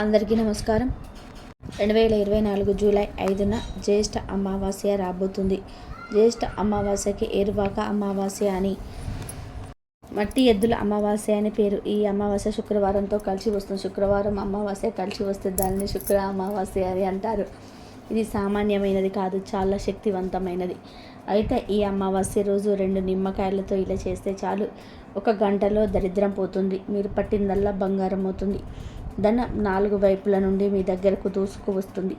అందరికీ నమస్కారం. రెండు వేల ఇరవై నాలుగు జూలై ఐదున జ్యేష్ఠ అమావాస్య రాబోతుంది. జ్యేష్ఠ అమావాస్యకి ఏరువాక అమావాస్య అని. మట్టి ఎద్దుల అమావాస్య అని పేరు. ఈ అమావాస్య శుక్రవారంతో కలిసి వస్తుంది. శుక్రవారం అమావాస్య కలిసి వస్తే దానిని శుక్ర అమావాస్య అని అంటారు. ఇది సామాన్యమైనది కాదు చాలా శక్తివంతమైనది. అయితే ఈ అమావాస్య రోజు రెండు నిమ్మకాయలతో ఇలా చేస్తే చాలు. ఒక గంటలో దరిద్రం పోతుంది. మీరు పట్టిందల్లా బంగారం అవుతుంది. ధనం నాలుగు వైపుల నుండి మీ దగ్గరకు దూసుకు వస్తుంది.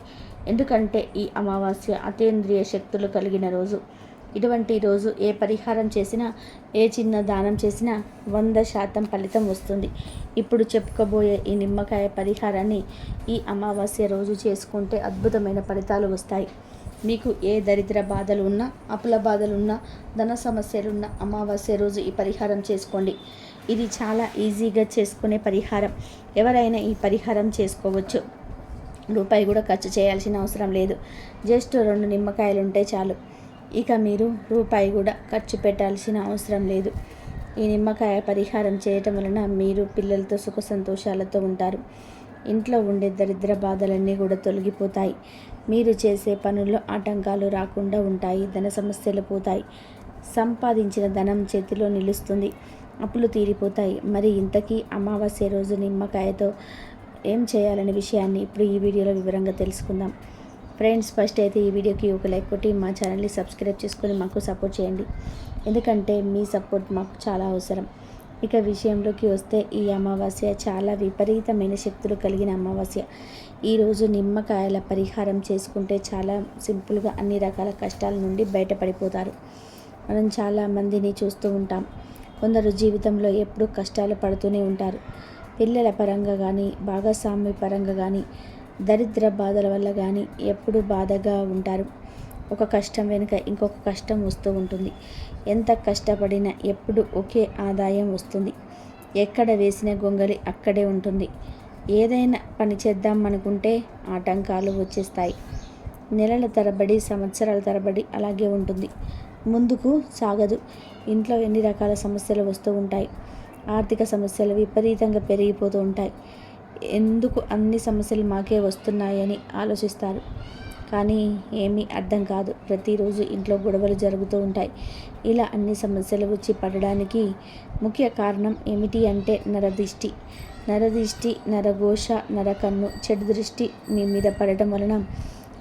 ఎందుకంటే ఈ అమావాస్య అతేంద్రియ శక్తులు కలిగిన రోజు. ఇటువంటి రోజు ఏ పరిహారం చేసినా ఏ చిన్న దానం చేసినా వంద శాతం ఫలితం వస్తుంది. ఇప్పుడు చెప్పుకోబోయే ఈ నిమ్మకాయ పరిహారాన్ని ఈ అమావాస్య రోజు చేసుకుంటే అద్భుతమైన ఫలితాలు వస్తాయి. మీకు ఏ దరిద్ర బాధలు ఉన్నా అప్పుల బాధలు ఉన్నా ధన సమస్యలున్నా అమావాస్య రోజు ఈ పరిహారం చేసుకోండి. ఇది చాలా ఈజీగా చేసుకునే పరిహారం. ఎవరైనా ఈ పరిహారం చేసుకోవచ్చు. రూపాయి కూడా ఖర్చు చేయాల్సిన అవసరం లేదు. జస్ట్ రెండు నిమ్మకాయలు ఉంటే చాలు. ఇక మీరు రూపాయి కూడా ఖర్చు పెట్టాల్సిన అవసరం లేదు. ఈ నిమ్మకాయ పరిహారం చేయటం వలన మీరు పిల్లలతో సుఖ సంతోషాలతో ఉంటారు. ఇంట్లో ఉండే దరిద్ర బాధలన్నీ కూడా తొలగిపోతాయి. మీరు చేసే పనుల్లో ఆటంకాలు రాకుండా ఉంటాయి. ధన సమస్యలు పోతాయి. సంపాదించిన ధనం చేతిలో నిలుస్తుంది. అప్పులు తీరిపోతాయి. మరి ఇంతకీ అమావాస్య రోజు నిమ్మకాయతో ఏం చేయాలనే విషయాన్ని ఇప్పుడు ఈ వీడియోలో వివరంగా తెలుసుకుందాం. ఫ్రెండ్స్ ఫస్ట్ అయితే ఈ వీడియోకి ఒక లైక్ కొట్టి మా ఛానల్ని సబ్స్క్రైబ్ చేసుకొని మాకు సపోర్ట్ చేయండి. ఎందుకంటే మీ సపోర్ట్ మాకు చాలా అవసరం. ఇక విషయంలోకి వస్తే ఈ అమావాస్య చాలా విపరీతమైన శక్తులు కలిగిన అమావాస్య. ఈరోజు నిమ్మకాయల పరిహారం చేసుకుంటే చాలా సింపుల్గా అన్ని రకాల కష్టాల నుండి బయటపడిపోతారు. మనం చాలా మందిని చూస్తూ ఉంటాం. కొందరు జీవితంలో ఎప్పుడూ కష్టాలు పడుతూనే ఉంటారు. పిల్లల పరంగా కానీ భాగస్వామి పరంగా కానీ దరిద్ర బాధల వల్ల కానీ ఎప్పుడు బాధగా ఉంటారు. ఒక కష్టం వెనుక ఇంకొక కష్టం వస్తూ ఉంటుంది. ఎంత కష్టపడినా ఎప్పుడు ఒకే ఆదాయం వస్తుంది. ఎక్కడ వేసిన గొంగలి అక్కడే ఉంటుంది. ఏదైనా పని చేద్దాం అనుకుంటే ఆటంకాలు వచ్చేస్తాయి. నెలల తరబడి సంవత్సరాల తరబడి అలాగే ఉంటుంది. ముందుకు సాగదు. ఇంట్లో ఎన్ని రకాల సమస్యలు వస్తూ ఉంటాయి? ఆర్థిక సమస్యలు విపరీతంగా పెరిగిపోతూ ఉంటాయి. ఎందుకు అన్ని సమస్యలు మాకే వస్తున్నాయని ఆలోచిస్తారు. కానీ ఏమీ అర్థం కాదు. ప్రతిరోజు ఇంట్లో గొడవలు జరుగుతూ ఉంటాయి. ఇలా అన్ని సమస్యలు వచ్చి పడడానికి ముఖ్య కారణం ఏమిటి అంటే నరదిష్టి. నరదిష్టి నరఘోష నరకన్ను చెడు దృష్టి మీ మీద పడటం వలన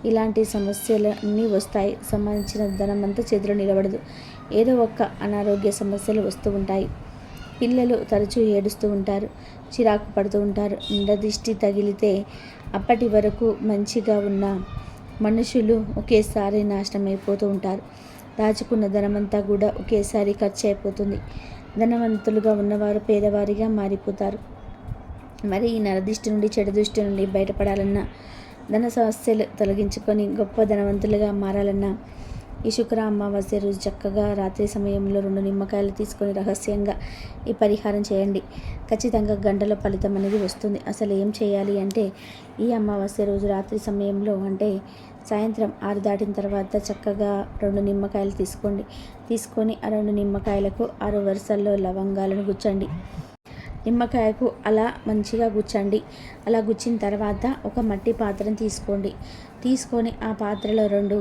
ఇలాంటి సమస్యలన్నీ వస్తాయి. సంబంధించిన ధనం అంతా చేతిలో నిలబడదు. ఏదో ఒక్క అనారోగ్య సమస్యలు వస్తూ ఉంటాయి. పిల్లలు తరచూ ఏడుస్తూ ఉంటారు. చిరాకు పడుతూ ఉంటారు. నరదిష్టి తగిలితే అప్పటి వరకు మంచిగా ఉన్న మనుషులు ఒకేసారి నాశనం అయిపోతూ ఉంటారు. దాచుకున్న ధనమంతా కూడా ఒకేసారి ఖర్చు అయిపోతుంది ధనవంతులుగా ఉన్నవారు పేదవారిగా మారిపోతారు. మరి ఈ నరదృష్టి నుండి చెడు దృష్టి నుండి బయటపడాలన్నా ధన సమస్యలు తొలగించుకొని గొప్ప ధనవంతులుగా మారాలన్నా ఈ శుక్ర అమావాస్య రోజు చక్కగా రాత్రి సమయంలో రెండు నిమ్మకాయలు తీసుకొని రహస్యంగా ఈ పరిహారం చేయండి. ఖచ్చితంగా గంటలో ఫలితం అనేది వస్తుంది. అసలు ఏం చేయాలి అంటే ఈ అమావాస్య రోజు రాత్రి సమయంలో అంటే సాయంత్రం ఆరు దాటిన తర్వాత చక్కగా రెండు నిమ్మకాయలు తీసుకోండి. తీసుకొని ఆ రెండు నిమ్మకాయలకు ఆరు వరుసల్లో లవంగాలను గుచ్చండి. నిమ్మకాయకు అలా మంచిగా గుచ్చండి. అలా గుచ్చిన తర్వాత ఒక మట్టి పాత్రను తీసుకోండి. తీసుకొని ఆ పాత్రలో రెండు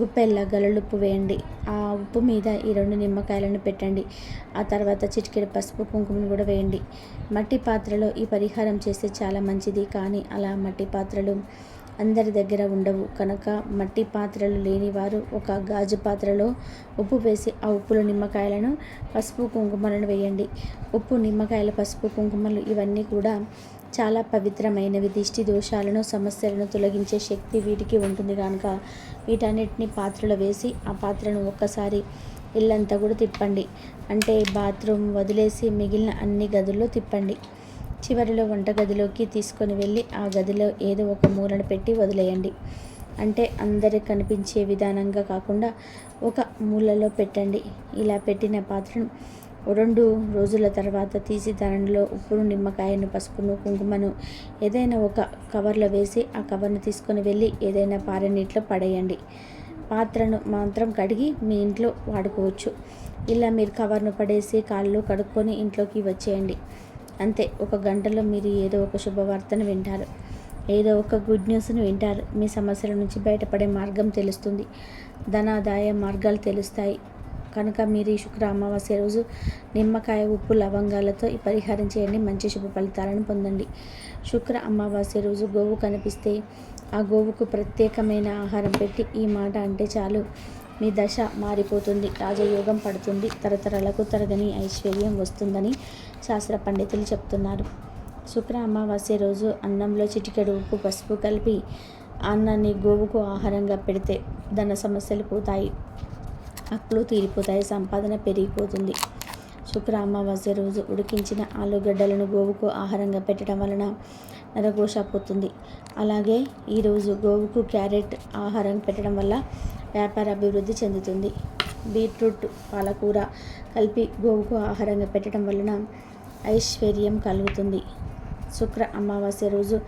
గుప్పెల్ల గలలుప్పు వేయండి. ఆ ఉప్పు మీద ఈ రెండు నిమ్మకాయలను పెట్టండి. ఆ తర్వాత చిటికెడు పసుపు కుంకుమను కూడా వేయండి. మట్టి పాత్రలో ఈ పరిహారం చేస్తే చాలా మంచిది. కానీ అలా మట్టి పాత్రలు అందరి దగ్గర ఉండవు. కనుక మట్టి పాత్రలు లేని వారు ఒక గాజు పాత్రలో ఉప్పు వేసి ఆ ఉప్పులో నిమ్మకాయలను పసుపు కుంకుమలను వేయండి. ఉప్పు నిమ్మకాయల పసుపు కుంకుమలు ఇవన్నీ కూడా చాలా పవిత్రమైనవి. దిష్టి దోషాలను సమస్యలను తొలగించే శక్తి వీటికి ఉంటుంది కనుక వీటన్నిటిని పాత్రలో వేసి ఆ పాత్రను ఒక్కసారి ఇల్లంతా కూడా తిప్పండి. అంటే బాత్రూమ్ వదిలేసి మిగిలిన అన్ని గదుల్లో తిప్పండి. చివరిలో వంటగదిలోకి తీసుకొని వెళ్ళి ఆ గదిలో ఏదో ఒక మూలను పెట్టి వదిలేయండి. అంటే అందరికి కనిపించే విధానంగా కాకుండా ఒక మూలలో పెట్టండి. ఇలా పెట్టిన పాత్రను రెండు రోజుల తర్వాత తీసి దానిలో ఉప్పును నిమ్మకాయను పసుపును కుంకుమను ఏదైనా ఒక కవర్లో వేసి ఆ కవర్ను తీసుకొని వెళ్ళి ఏదైనా పారే నీటిలో పడేయండి. పాత్రను మాత్రం కడిగి మీ ఇంట్లో వాడుకోవచ్చు. ఇలా మీరు కవర్ను పడేసి కాళ్ళు కడుక్కొని ఇంట్లోకి వచ్చేయండి. అంతే ఒక గంటలో మీరు ఏదో ఒక శుభవార్తను వింటారు. ఏదో ఒక గుడ్ న్యూస్ను వింటారు. మీ సమస్యల నుంచి బయటపడే మార్గం తెలుస్తుంది. ధనాదాయ మార్గాలు తెలుస్తాయి. కనుక మీరు ఈ శుక్ర అమావాస్య రోజు నిమ్మకాయ ఉప్పు లవంగాలతో ఈ పరిహారం చేయండి. మంచి శుభ ఫలితాలను పొందండి. శుక్ర అమావాస్య రోజు గోవు కనిపిస్తే ఆ గోవుకు ప్రత్యేకమైన ఆహారం పెట్టి ఈ మాట అంటే చాలు. మీ దశ మారిపోతుంది. రాజయోగం పడుతుంది. తరతరాలకు తరగని ఐశ్వర్యం వస్తుందని శాస్త్ర పండితులు చెప్తున్నారు. శుక్ర అమావాస్య రోజు అన్నంలో చిటికెడు ఉప్పు పసుపు కలిపి అన్నాన్ని గోవుకు ఆహారంగా పెడితే ధన సమస్యలు పోతాయి. అప్పులు తీరిపోతాయి. సంపాదన పెరిగిపోతుంది. శుక్ర అమావాస్య రోజు ఉడికించిన ఆలుగడ్డలను గోవుకు ఆహారంగా పెట్టడం వలన నరఘోష పోతుంది. అలాగే ఈరోజు గోవుకు క్యారెట్ ఆహారం పెట్టడం వల్ల వ్యాపార అభివృద్ధి చెందుతుంది. బీట్రూట్ పాలకూర కలిపి గోవుకు ఆహారంగా పెట్టడం వలన ఐశ్వర్యం కలుగుతుంది. శుక్ర అమావాస్య రోజు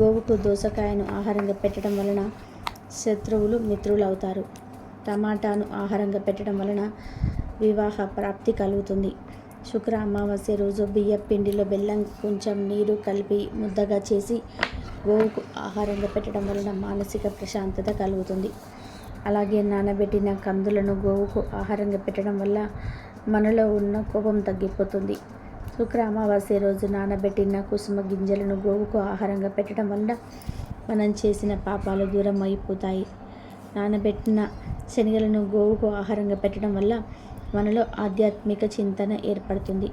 గోవుకు దోసకాయను ఆహారంగా పెట్టడం వలన శత్రువులు మిత్రులు అవుతారు టమాటాను ఆహారంగా పెట్టడం వలన వివాహ ప్రాప్తి కలుగుతుంది. శుక్ర అమావాస్య రోజు బియ్య పిండిలో బెల్లం కొంచెం నీరు కలిపి ముద్దగా చేసి గోవుకు ఆహారంగా పెట్టడం వలన మానసిక ప్రశాంతత కలుగుతుంది. అలాగే నానబెట్టిన కందులను గోవుకు ఆహారంగా పెట్టడం వల్ల మనలో ఉన్న కోపం తగ్గిపోతుంది. శుక్ర అమావాస్య రోజు నానబెట్టిన కుసుమ గింజలను గోవుకు ఆహారంగా పెట్టడం వల్ల మనం చేసిన పాపాలు దూరం అయిపోతాయి. నానబెట్టిన శనగలను గోవుకు ఆహారంగా పెట్టడం వల్ల మనలో ఆధ్యాత్మిక చింతన ఏర్పడుతుంది.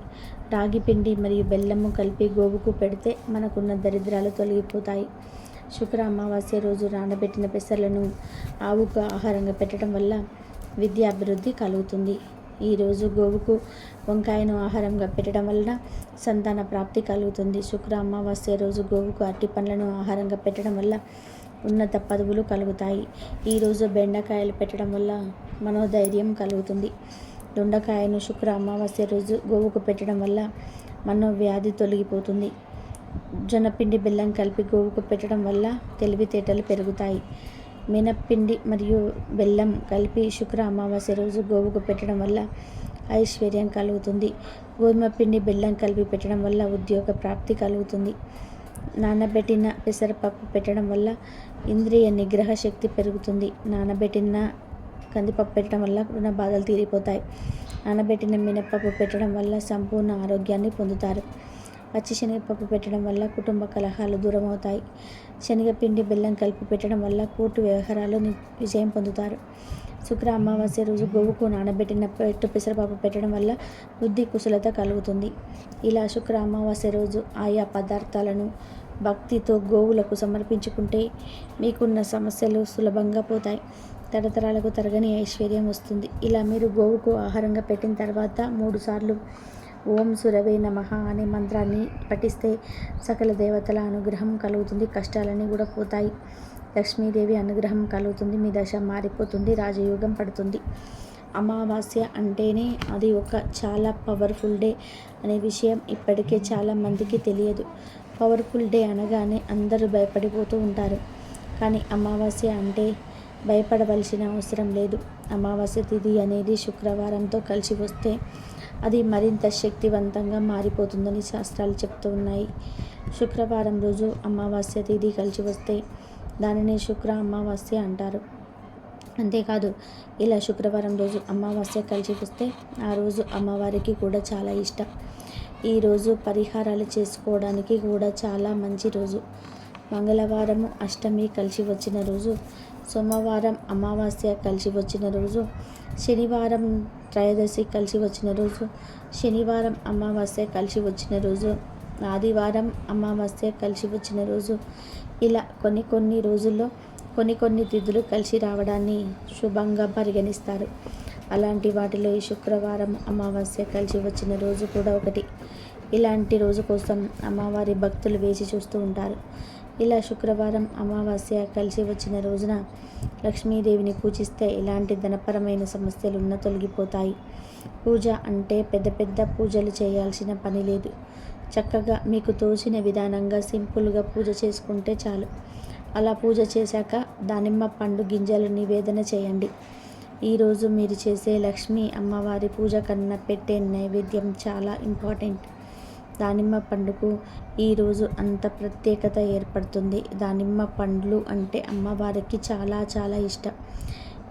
రాగి పిండి మరియు బెల్లము కలిపి గోవుకు పెడితే మనకున్న దరిద్రాలు తొలగిపోతాయి. శుక్ర అమావాస్య రోజు నానబెట్టిన పెసర్లను ఆవుకు ఆహారంగా పెట్టడం వల్ల విద్య అభివృద్ధి కలుగుతుంది. ఈరోజు గోవుకు వంకాయను ఆహారంగా పెట్టడం వలన సంతాన ప్రాప్తి కలుగుతుంది. శుక్ర అమావాస్య రోజు గోవుకు అరటి పండ్లను ఆహారంగా పెట్టడం వల్ల ఉన్నత పదవులు కలుగుతాయి. ఈరోజు బెండకాయలు పెట్టడం వల్ల మనోధైర్యం కలుగుతుంది. దొండకాయను శుక్ర అమావాస్య రోజు గోవుకు పెట్టడం వల్ల మనోవ్యాధి తొలగిపోతుంది. జొన్నపిండి బెల్లం కలిపి గోవుకు పెట్టడం వల్ల తెలివితేటలు పెరుగుతాయి. మినప్పిండి మరియు బెల్లం కలిపి శుక్ర అమావాస్య రోజు గోవుకు పెట్టడం వల్ల ఐశ్వర్యం కలుగుతుంది. గోధుమ పిండి బెల్లం కలిపి పెట్టడం వల్ల ఉద్యోగ ప్రాప్తి కలుగుతుంది. నానబెట్టిన పెసరపప్పు పెట్టడం వల్ల ఇంద్రియ నిగ్రహ శక్తి పెరుగుతుంది. నానబెట్టిన కందిపప్పు పెట్టడం వల్ల నా బాధలు తీరిపోతాయి. నానబెట్టిన మినప్పప్పు పెట్టడం వల్ల సంపూర్ణ ఆరోగ్యాన్ని పొందుతారు. పచ్చి శనగపప్పు పెట్టడం వల్ల కుటుంబ కలహాలు దూరం అవుతాయి శనగపిండి బెల్లం కలిపి పెట్టడం వల్ల కోర్టు వ్యవహారాలు విజయం పొందుతారు. శుక్ర అమావాస్య రోజు గోవుకు నానబెట్టిన పెట్టు పెసరపప్పు పెట్టడం వల్ల బుద్ధి కుశలత కలుగుతుంది. ఇలా శుక్ర అమావాస్య రోజు ఆయా పదార్థాలను భక్తితో గోవులకు సమర్పించుకుంటే మీకున్న సమస్యలు సులభంగా పోతాయి. తరతరాలకు తరగని ఐశ్వర్యం వస్తుంది. ఇలా మీరు గోవుకు ఆహారంగా పెట్టిన తర్వాత మూడుసార్లు ఓం సురవే నమ అనే మంత్రాన్ని పఠిస్తే సకల దేవతల అనుగ్రహం కలుగుతుంది. కష్టాలన్నీ కూడా పోతాయి. లక్ష్మీదేవి అనుగ్రహం కలుగుతుంది. మీ దశ మారిపోతుంది. రాజయోగం పడుతుంది. అమావాస్య అంటేనే అది ఒక చాలా పవర్ఫుల్ డే అనే విషయం ఇప్పటికే చాలా మందికి తెలియదు. పవర్ఫుల్ డే అనగానే అందరూ భయపడిపోతూ ఉంటారు. కానీ అమావాస్య అంటే భయపడవలసిన అవసరం లేదు. అమావాస్య తిథి అనేది శుక్రవారంతో కలిసి వస్తే అది మరింత శక్తివంతంగా మారిపోతుందని శాస్త్రాలు చెప్తూ ఉన్నాయి. శుక్రవారం రోజు అమావాస్య తిథి కలిసి వస్తే దానిని శుక్ర అమావాస్య అంటారు. అంతేకాదు ఇలా శుక్రవారం రోజు అమావాస్య కలిసి వస్తే ఆ రోజు అమ్మవారికి కూడా చాలా ఇష్టం. ఈరోజు పరిహారాలు చేసుకోవడానికి కూడా చాలా మంచి రోజు. మంగళవారము అష్టమి కలిసి వచ్చిన రోజు సోమవారం అమావాస్య కలిసి వచ్చిన రోజు శనివారం త్రయోదశి కలిసి వచ్చిన రోజు శనివారం అమావాస్య కలిసి వచ్చిన రోజు ఆదివారం అమావాస్య కలిసి వచ్చిన రోజు. ఇలా కొన్ని కొన్ని రోజుల్లో కొన్ని కొన్ని తిథులు కలిసి రావడాన్ని శుభంగా పరిగణిస్తారు. అలాంటి వాటిలో ఈ శుక్రవారం అమావాస్య కలిసి వచ్చిన రోజు కూడా ఒకటి. ఇలాంటి రోజు కోసం అమ్మవారి భక్తులు వేచి చూస్తూ ఉంటారు. ఇలా శుక్రవారం అమావాస్య కలిసి వచ్చిన రోజున లక్ష్మీదేవిని పూజిస్తే ఇలాంటి ధనపరమైన సమస్యలు ఉన్న తొలగిపోతాయి. పూజ అంటే పెద్ద పెద్ద పూజలు చేయాల్సిన పని లేదు. చక్కగా మీకు తోచిన విధానంగా సింపుల్గా పూజ చేసుకుంటే చాలు. అలా పూజ చేశాక దానిమ్మ పండు గింజలు నివేదన చేయండి. ఈరోజు మీరు చేసే లక్ష్మీ అమ్మవారి పూజ కన్నా పెట్టే నైవేద్యం చాలా ఇంపార్టెంట్. దానిమ్మ పండుకు ఈరోజు అంత ప్రత్యేకత ఏర్పడుతుంది. దానిమ్మ పండ్లు అంటే అమ్మవారికి చాలా చాలా ఇష్టం.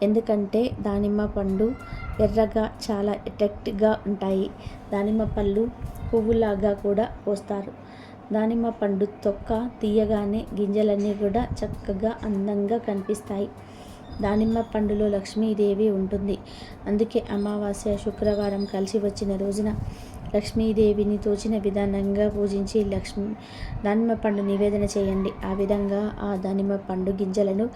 ఎందుకంటే దానిమ్మ పండు ఎర్రగా చాలా ఎటెక్ట్గా ఉంటాయి. దానిమ్మ పళ్ళు పువ్వులాగా కూడా పోస్తారు. దానిమ్మ పండు తొక్క తీయగానే గింజలన్నీ కూడా చక్కగా అందంగా కనిపిస్తాయి. దానిమ్మ పండులో లక్ష్మీదేవి ఉంటుంది. అందుకే అమావాస్య శుక్రవారం కలిసి వచ్చిన రోజున లక్ష్మీదేవిని తోచిన విధానంగా పూజించి లక్ష్మి దానిమ్మ పండు నివేదన చేయండి. ఆ విధంగా ఆ దానిమ్మ పండు గింజలను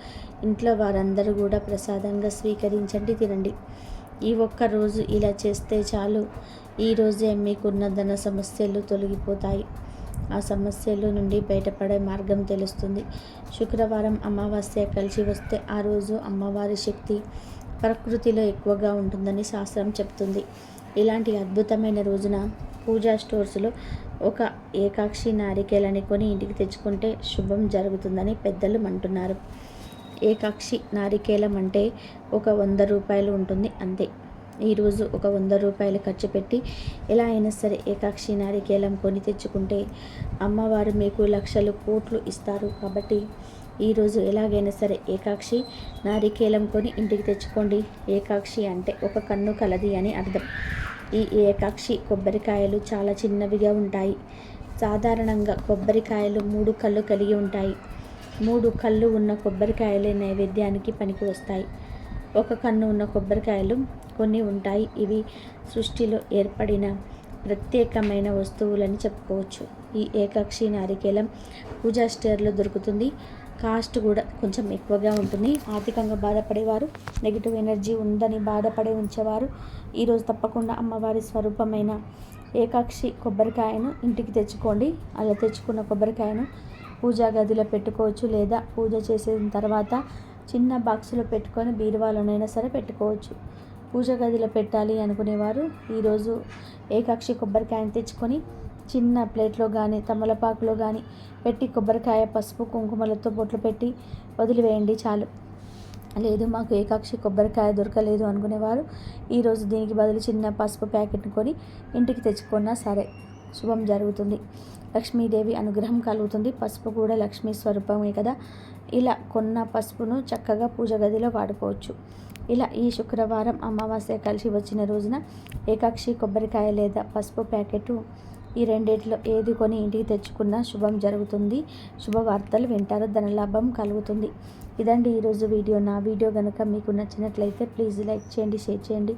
ఇంట్లో వారందరూ కూడా ప్రసాదంగా స్వీకరించండి తినండి. ఈ ఒక్క రోజు ఇలా చేస్తే చాలు. ఈరోజే మీకున్న ధన సమస్యలు తొలగిపోతాయి. ఆ సమస్యల నుండి బయటపడే మార్గం తెలుస్తుంది. శుక్రవారం అమావాస్య కలిసి వస్తే ఆ రోజు అమ్మవారి శక్తి ప్రకృతిలో ఎక్కువగా ఉంటుందని శాస్త్రం చెప్తుంది. ఇలాంటి అద్భుతమైన రోజున పూజా స్టోర్స్లో ఒక ఏకాక్షి నారికేలని కొని ఇంటికి తెచ్చుకుంటే శుభం జరుగుతుందని పెద్దలు అంటున్నారు ఏకాక్షి నారికేలం అంటే ఒక వంద రూపాయలు ఉంటుంది అంతే. ఈరోజు ఒక వంద రూపాయలు ఖర్చు పెట్టి ఎలా అయినా సరే ఏకాక్షి నారికేలం కొని తెచ్చుకుంటే అమ్మవారు మీకు లక్షలు కోట్లు ఇస్తారు. కాబట్టి ఈరోజు ఎలాగైనా సరే ఏకాక్షి నారికేలం కొని ఇంటికి తెచ్చుకోండి. ఏకాక్షి అంటే ఒక కన్ను కలది అని అర్థం. ఈ ఏకాక్షి కొబ్బరికాయలు చాలా చిన్నవిగా ఉంటాయి. సాధారణంగా కొబ్బరికాయలు మూడు కళ్ళు కలిగి ఉంటాయి. మూడు కళ్ళు ఉన్న కొబ్బరికాయలే నైవేద్యానికి పనికి వస్తాయి. ఒక కన్ను ఉన్న కొబ్బరికాయలు కొన్ని ఉంటాయి. ఇవి సృష్టిలో ఏర్పడిన ప్రత్యేకమైన వస్తువులని చెప్పుకోవచ్చు. ఈ ఏకాక్షి నారికేలం పూజా స్టేర్లో దొరుకుతుంది. కాస్ట్ కూడా కొంచెం ఎక్కువగా ఉంటుంది. ఆర్థికంగా బాధపడేవారు నెగిటివ్ ఎనర్జీ ఉందని బాధపడే ఉంచేవారు. ఈరోజు తప్పకుండా అమ్మవారి స్వరూపమైన ఏకాక్షి కొబ్బరికాయను ఇంటికి తెచ్చుకోండి. అలా తెచ్చుకున్న కొబ్బరికాయను పూజా గదిలో పెట్టుకోవచ్చు లేదా పూజ చేసిన తర్వాత చిన్న బాక్సులో పెట్టుకొని బీరువాలోనైనా సరే పెట్టుకోవచ్చు. పూజ గదిలో పెట్టాలి అనుకునేవారు. ఈరోజు ఏకాక్షి కొబ్బరికాయను తెచ్చుకొని చిన్న ప్లేట్లో కానీ తమలపాకులో కానీ పెట్టి కొబ్బరికాయ పసుపు కుంకుమలతో బొట్లు పెట్టి వదిలివేయండి చాలు. లేదు మాకు ఏకాక్షి కొబ్బరికాయ దొరకలేదు అనుకునేవారు. ఈరోజు దీనికి బదులు చిన్న పసుపు ప్యాకెట్ని కొని ఇంటికి తెచ్చుకున్నా సరే శుభం జరుగుతుంది. లక్ష్మీదేవి అనుగ్రహం కలుగుతుంది. పసుపు కూడా లక్ష్మీ స్వరూపమే కదా. ఇలా కొన్న పసుపును చక్కగా పూజ గదిలో వాడుకోవచ్చు. ఇలా ఈ శుక్రవారం అమావాస్య కలిసి వచ్చిన రోజున ఏకాక్షి కొబ్బరికాయ లేదా పసుపు ప్యాకెట్ ఈ రెండిట్లో ఏది కొని ఇంటికి తెచ్చుకున్నా శుభం జరుగుతుంది. శుభవార్తలు వింటారు ధనలాభం కలుగుతుంది. ఇదండి ఈరోజు వీడియో. నా వీడియో కనుక మీకు నచ్చినట్లయితే ప్లీజ్ లైక్ చేయండి షేర్ చేయండి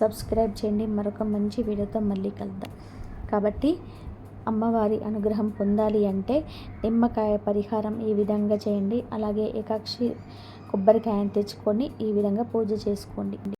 సబ్స్క్రైబ్ చేయండి. మరొక మంచి వీడియోతో మళ్ళీ కలుద్దాం. కాబట్టి అమ్మవారి అనుగ్రహం పొందాలి అంటే నిమ్మకాయ పరిహారం ఈ విధంగా చేయండి. అలాగే ఏకాక్షి కొబ్బరికాయను తెచ్చుకొని ఈ విధంగా పూజ చేసుకోండి.